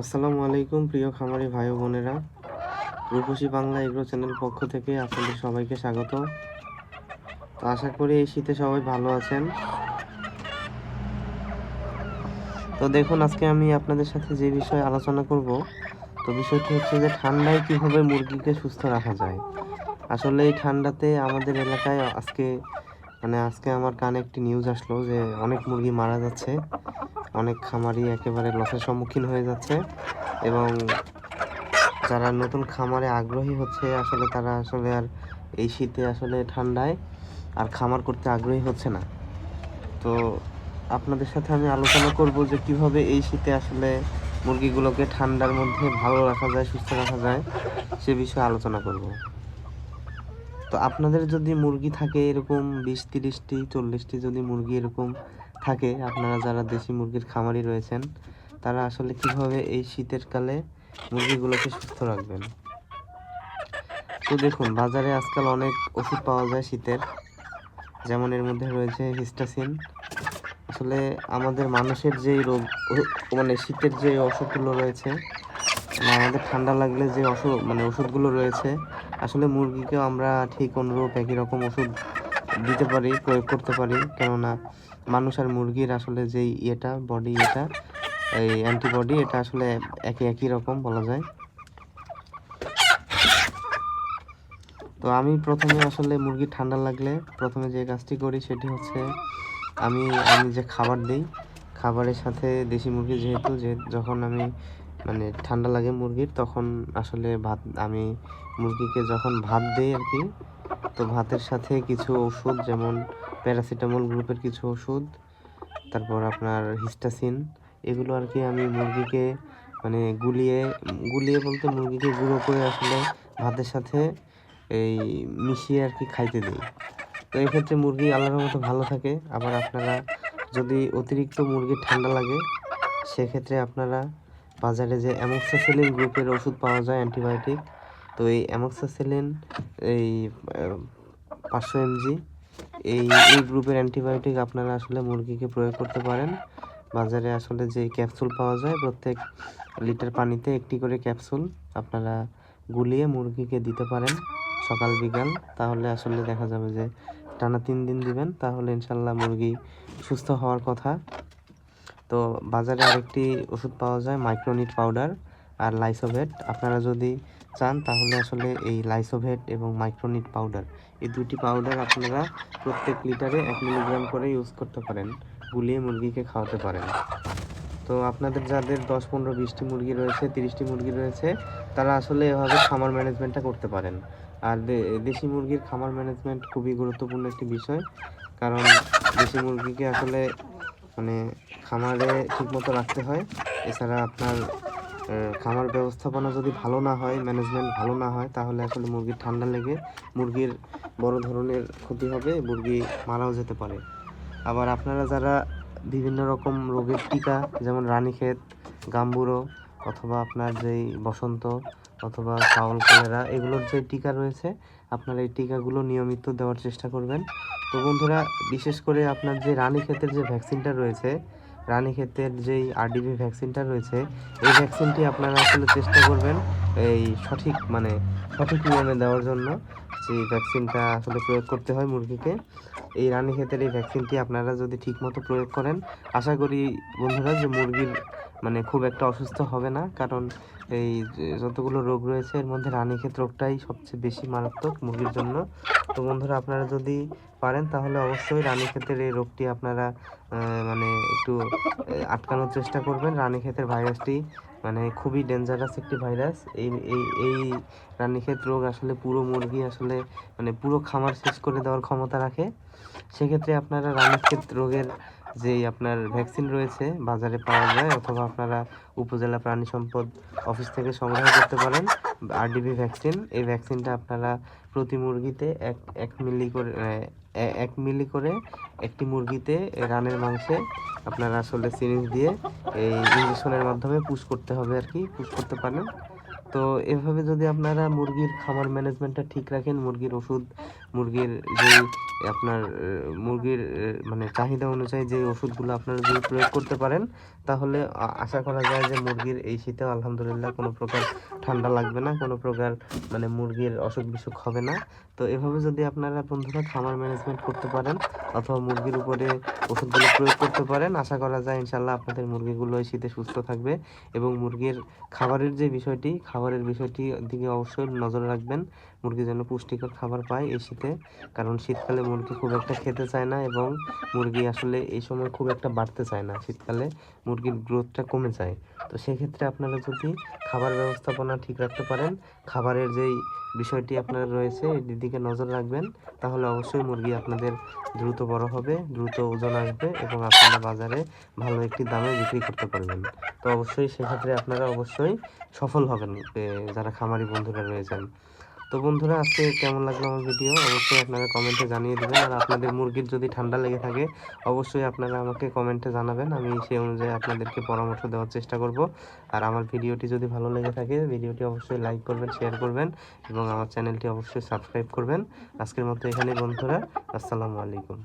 আসসালামু আলাইকুম, প্রিয় খামারি ভাই বোনেরা। রূপসী বাংলা এগ্রো চ্যানেল পক্ষ থেকে আপনাদের সবাইকে স্বাগত। তো আশা করি এই শীতে সবাই ভালো আছেন। তো দেখুন, আজকে আমি আপনাদের সাথে যে বিষয়ে আলোচনা করব, তো বিষয়টি হচ্ছে যে ঠান্ডায় কীভাবে মুরগিকে সুস্থ রাখা যায়। আসলে এই ঠান্ডাতে আমাদের এলাকায় আজকে মানে আজকে আমার কানে একটি নিউজ আসলো যে অনেক মুরগি মারা যাচ্ছে, অনেক খামারি একেবারে লসের সম্মুখীন হয়ে যাচ্ছে এবং যারা নতুন খামারে আগ্রহী হচ্ছে, আসলে তারা আসলে আর এই শীতে আসলে ঠান্ডায় আর খামার করতে আগ্রহী হচ্ছে না। তো আপনাদের সাথে আমি আলোচনা করব যে কীভাবে এই শীতে আসলে মুরগিগুলোকে ঠান্ডার মধ্যে ভালো রাখা যায়, সুস্থ রাখা যায় সে বিষয়ে আলোচনা করব। তো আপনাদের যদি মুরগি থাকে এরকম বিশ তিরিশটি, চল্লিশটি যদি মুরগি এরকম থাকে, আপনারা যারা দেশি মুরগির খামারি রয়েছেন, তারা আসলে কীভাবে এই শীতের কালে মুরগিগুলোকে সুস্থ রাখবেন? তো দেখুন, বাজারে আজকাল অনেক ওষুধ পাওয়া যায় শীতের, যেমন এর মধ্যে রয়েছে হিস্টাসিন। আসলে আমাদের মানুষের যেই রোগ মানে শীতের যে অসুখগুলো রয়েছে মানে আমাদের ঠান্ডা লাগলে যে অসুখ মানে ওষুধগুলো রয়েছে আসলে মুরগিকেও আমরা ঠিক অনুরূপ একই রকম ওষুধ দিতে পারি, প্রয়োগ করতে পারি। কেননা মানুষ আর মুরগির আসলে যেই ইয়েটা বডি এটা, এই অ্যান্টিবডি এটা আসলে একই একই রকম বলা যায়। তো আমি প্রথমে আসলে মুরগি ঠান্ডা লাগলে প্রথমে যে কাজটি করি সেটি হচ্ছে আমি আমি যে খাবার দিই, খাবারের সাথে দেশি মুরগি যেহেতু, যে যখন আমি মানে ঠান্ডা লাগে মুরগির, তখন আসলে ভাত, আমি মুরগিকে যখন ভাত দিই আর কি, তো ভাতের সাথে কিছু ওষুধ, যেমন প্যারাসিটামল গ্রুপের কিছু ওষুধ, তারপর আপনার হিস্টাসিন, এগুলো আর কি আমি মুরগিকে মানে গুলিয়ে গুলিয়ে বলতে মুরগিকে গুঁড়ো করে আসলে ভাতের সাথে এই মিশিয়ে আর কি খাইতে দিই। তো এক্ষেত্রে মুরগি আল্লাহর মতো ভালো থাকে। আবার আপনারা যদি অতিরিক্ত মুরগির ঠান্ডা লাগে, সেক্ষেত্রে আপনারা বাজারে যে অ্যামোক্সাসিলিন গ্রুপের ওষুধ পাওয়া যায় অ্যান্টিবায়োটিক, তো এই অ্যামোক্সাসিলিন, এই পাঁচশো এমজি, এই এই গ্রুপের অ্যান্টিবায়োটিক আপনারা আসলে মুরগিকে প্রয়োগ করতে পারেন। বাজারে আসলে যে ক্যাপসুল পাওয়া যায়, প্রত্যেক লিটার পানিতে একটি করে ক্যাপসুল আপনারা গুলিয়ে মুরগিকে দিতে পারেন সকাল বিকাল। তাহলে আসলে দেখা যাবে যে টানা তিন দিন দিবেন, তাহলে ইনশাল্লাহ মুরগি সুস্থ হওয়ার কথা। তো বাজারে আরেকটি ওষুধ পাওয়া যায় মাইক্রোনিট পাউডার আর লাইসোভেট আপনারা যদি চান, তাহলে আসলে এই লাইসোভেট এবং মাইক্রোনিট পাউডার এই দুটি পাউডার আপনারা প্রত্যেক লিটারে এক মিলিগ্রাম করে ইউজ করতে পারেন, গুলিয়ে মুরগিকে খাওয়াতে পারেন। তো আপনাদের যাদের দশ, পনেরো, বিশটি মুরগি রয়েছে, তিরিশটি মুরগি রয়েছে, তারা আসলে এভাবে খামার ম্যানেজমেন্টটা করতে পারেন। আর দেশি মুরগির খামার ম্যানেজমেন্ট খুবই গুরুত্বপূর্ণ একটি বিষয়, কারণ দেশি মুরগিকে আসলে মানে খামারে ঠিকমতো রাখতে হয়। এছাড়া আপনার খামার ব্যবস্থাপনা যদি ভালো না হয় ম্যানেজমেন্ট ভালো না হয়, তাহলে আসলে মুরগির ঠান্ডা লেগে মুরগির বড় ধরনের ক্ষতি হবে, মুরগি মারাও যেতে পারে। আবার আপনারা যারা বিভিন্ন রকম রোগের টিকা, যেমন রানীক্ষেত, গাম্বুরো, অথবা আপনার যেই বসন্ত, অথবা ফাউল কলেরা, এগুলোর যে টিকা রয়েছে, আপনারা এই টিকাগুলো নিয়মিত দেওয়ার চেষ্টা করবেন। তো বন্ধুরা, বিশেষ করে আপনার যে রানী রানীক্ষেতের যে ভ্যাকসিনটা রয়েছে, রানী রানীক্ষেতের যেই আরডিবি ভ্যাকসিনটা রয়েছে, এই ভ্যাকসিনটি আপনারা আসলে চেষ্টা করবেন এই সঠিক মানে সঠিক নিয়মে দেওয়ার জন্য যে ভ্যাকসিনটা আসলে প্রয়োগ করতে হয় মুরগিকে। এই রানী রানীক্ষেতের এই ভ্যাকসিনটি আপনারা যদি ঠিকমতো প্রয়োগ করেন, আশা করি বন্ধুরা যে মুরগির মানে খুব একটা অসুস্থ হবে না, কারণ এই যতগুলো রোগ রয়েছে, এর মধ্যে রানীক্ষেত রোগটাই সবচেয়ে বেশি মারাত্মক মুরগির জন্য। তো বন্ধুরা, আপনারা যদি পারেন, তাহলে অবশ্যই রানীক্ষেতের এই রোগটি আপনারা মানে একটু আটকানোর চেষ্টা করবেন। রানীক্ষেতের ভাইরাসটি মানে খুবই ডেঞ্জারাস একটি ভাইরাস। এই এই এই রানীক্ষেত রোগ আসলে পুরো মুরগি আসলে মানে পুরো খামার শেষ করে দেওয়ার ক্ষমতা রাখে। সেক্ষেত্রে আপনারা রানীক্ষেত রোগের যেই আপনার ভ্যাকসিন রয়েছে, বাজারে পাওয়া যায় অথবা আপনারা উপজেলা প্রাণী সম্পদ অফিস থেকে সংগ্রহ করতে পারেন আরডিবি ভ্যাকসিন এই ভ্যাকসিনটা আপনারা প্রতি মুরগিতে এক এক মিলি করে এক মিলি করে একটি মুরগিতে রানের মাংসে আপনারা আসলে সিরিঞ্জ দিয়ে এই ইঞ্জেকশনের মাধ্যমে পুশ করতে হবে আর কি। পুশ করতে পারেন। তো এভাবে যদি আপনারা মুরগির খামার ম্যানেজমেন্টটা ঠিক রাখেন, মুরগির ওষুধ, মুরগির যে আপনার মুরগির মানে চাহিদা অনুযায়ী যে ওষুধগুলো আপনারা যদি প্রয়োগ করতে পারেন তাহলে আশা করা যায় যে মুরগির এই শীতেও আলহামদুলিল্লাহ কোনো প্রকার ঠান্ডা লাগবে না, কোনো প্রকার মানে মুরগির অসুখ বিসুখ হবে না। তো এভাবে যদি আপনারা বন্ধুরা খামার ম্যানেজমেন্ট করতে পারেন অথবা মুরগির উপরে ওষুধগুলো প্রয়োগ করতে পারেন, আশা করা যায় ইনশাল্লাহ আপনাদের মুরগিগুলো এই শীতে সুস্থ থাকবে এবং মুরগির খাবারের যে বিষয়টি, খাবারের বিষয়টি দিকে অবশ্যই নজর রাখবেন। মুরগি যেন পুষ্টিকর খাবার পায় এই শীতে। কারণ শীতকালে মুরগি খুব একটা খেতে চায় না এবং মুরগি আসলে এই সময় খুব একটা বাড়তে চায় না। শীতকালে মুরগির গ্রোথটা কমে যায়। তো সেক্ষেত্রে আপনারা যদি খাবার ব্যবস্থাপনা ঠিক রাখতে পারেন, খাবারের যেই বিষয়টি আপনার রয়েছে এটির দিকে নজর রাখবেন, তাহলে অবশ্যই মুরগি আপনাদের দ্রুত বড় হবে, দ্রুত ওজন আসবে এবং আপনারা বাজারে ভালো একটি দামে বিক্রি করতে পারবেন। তো অবশ্যই সেক্ষেত্রে আপনারা অবশ্যই সফল হবেন যারা খামারি বন্ধুরা রয়েছেন। তো বন্ধুরা, আজকে কেমন লাগল আমার ভিডিও অবশ্যই আপনারা কমেন্টে জানিয়ে দেবেন। আর আপনাদের মুরগির যদি ঠান্ডা লেগে থাকে, অবশ্যই আপনারা আমাকে কমেন্টে জানাবেন। আমি সেই অনুযায়ী আপনাদেরকে পরামর্শ দেওয়ার চেষ্টা করব। আর আমার ভিডিওটি যদি ভালো লেগে থাকে, ভিডিওটি অবশ্যই লাইক করবেন শেয়ার করবেন এবং আমার চ্যানেলটি অবশ্যই সাবস্ক্রাইব করবেন। আজকের মতো এখানেই, বন্ধুরা। আসসালামু আলাইকুম।